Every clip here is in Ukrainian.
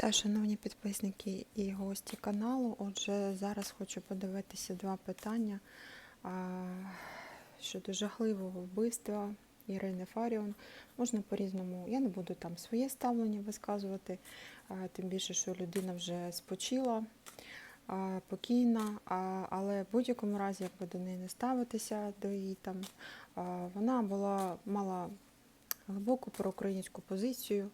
Та, шановні підписники і гості каналу, отже, зараз хочу подивитися два питання а, щодо жахливого вбивства Ірини Фаріон. Можна по-різному, я не буду там своє ставлення висказувати, а, тим більше, що людина вже спочила, а, покійна, а, але в будь-якому разі, як би до неї не ставитися, до її там, а, вона була, мала глибоку проукраїнську позицію.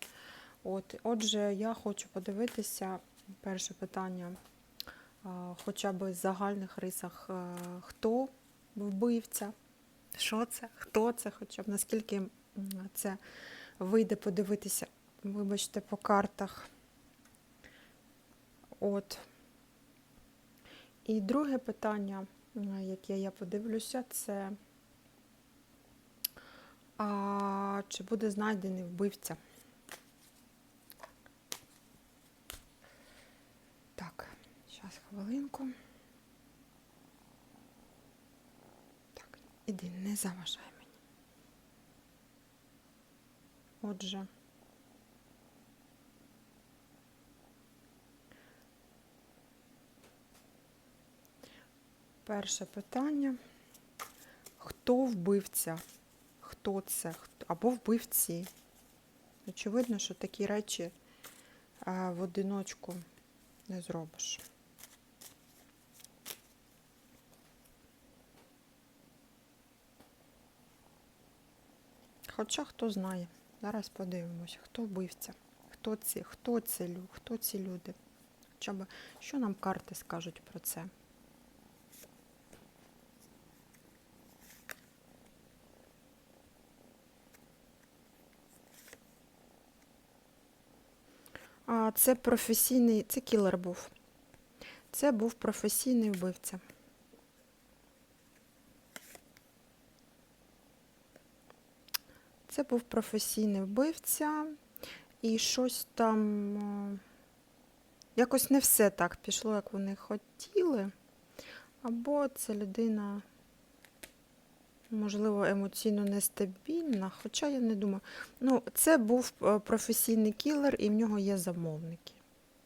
От, отже, я хочу подивитися перше питання, хоча б з загальних рисах, хто вбивця, що це, хто це, хоча б наскільки це вийде подивитися, вибачте, по картах. От. І друге питання, яке я подивлюся, це а, чи буде знайдений вбивця? Так, зараз хвилинку. Так, іди, не заважай мені. Отже. Перше питання. Хто вбивця? Хто це? Або вбивці? Очевидно, що такі речі в одиночку не зробиш. Хоча хто знає. Зараз подивимося, хто вбивця, хто ці, хто ці, хто ці люди. Хоча б, що нам карти скажуть про це? А це професійний, це кілер був. Це був професійний вбивця. Це був професійний вбивця, і щось там е, якось не все так пішло, як вони хотіли. Або це людина, можливо, емоційно нестабільна, хоча я не думаю. Ну, це був е, професійний кілер, і в нього є замовники.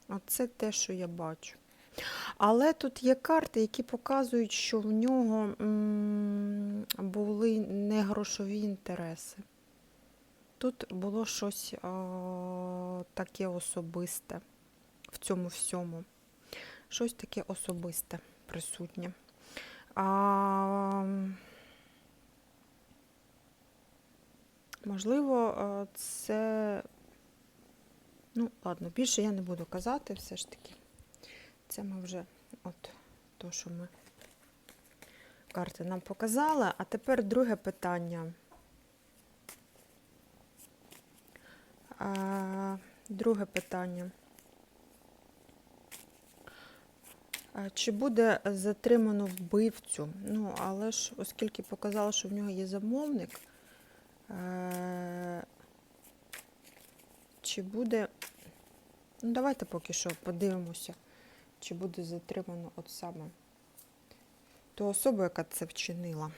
Оце те, що я бачу. Але тут є карти, які показують, що в нього м, були не грошові інтереси. Тут було щось а, таке особисте в цьому всьому. Щось таке особисте присутнє. А, можливо, це. Ну, ладно, більше я не буду казати, все ж таки. Це ми вже от то, що ми карти нам показали. А тепер друге питання. Друге питання. Чи буде затримано вбивцю? Ну, але ж, оскільки показало, що в нього є замовник, чи буде. Ну, давайте поки що подивимося, чи буде затримано от саме ту особу, яка це вчинила.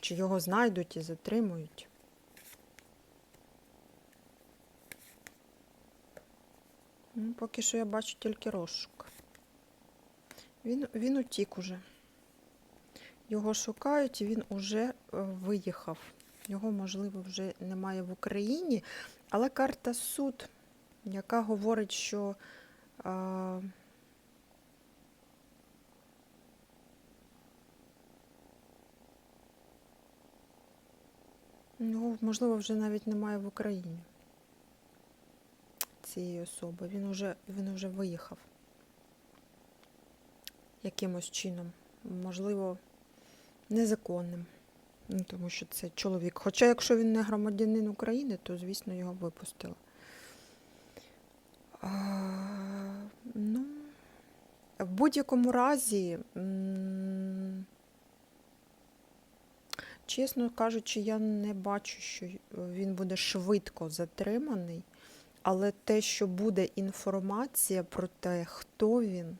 Чи його знайдуть і затримують? Ну, поки що я бачу тільки розшук. Він, він утік уже. Його шукають і він уже е, виїхав. Його, можливо, вже немає в Україні. Але карта суд, яка говорить, що а, його, можливо, вже навіть немає в Україні цієї особи. Він уже, він уже виїхав якимось чином. Можливо, незаконним. Ну, тому що це чоловік. Хоча, якщо він не громадянин України, то, звісно, його випустили. А, ну, в будь-якому разі, чесно кажучи, я не бачу, що він буде швидко затриманий. Але те, що буде інформація про те, хто він,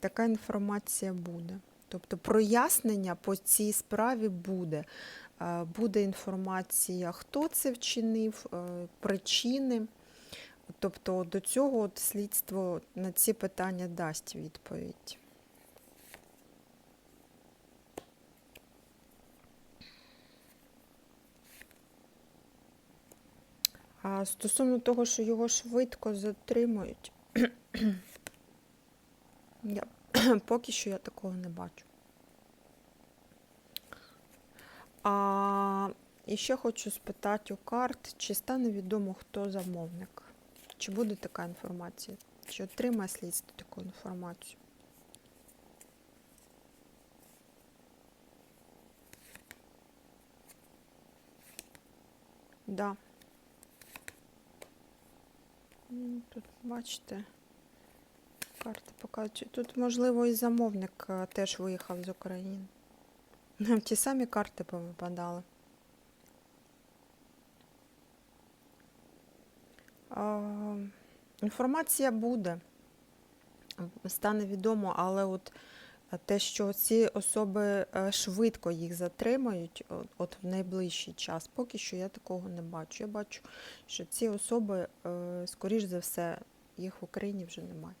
така інформація буде. Тобто прояснення по цій справі буде. Е, Буде інформація, хто це вчинив, е, причини. Тобто до цього от слідство на ці питання дасть відповідь. А стосовно того, що його швидко затримують, я, поки що я такого не бачу. А і ще хочу спитати у карт, чи стане відомо, хто замовник? Чи буде така інформація? Чи отримає слідство таку інформацію? Да. Тут, бачите, карти показують. Тут, можливо, і замовник е, теж виїхав з України. Нам ті самі карти повипадали. Інформація буде, стане відомо, але от те, що ці особи е, швидко їх затримають, от- в найближчий час, поки що я такого не бачу. Я бачу, що ці особи, е, скоріш за все, їх в Україні вже немає.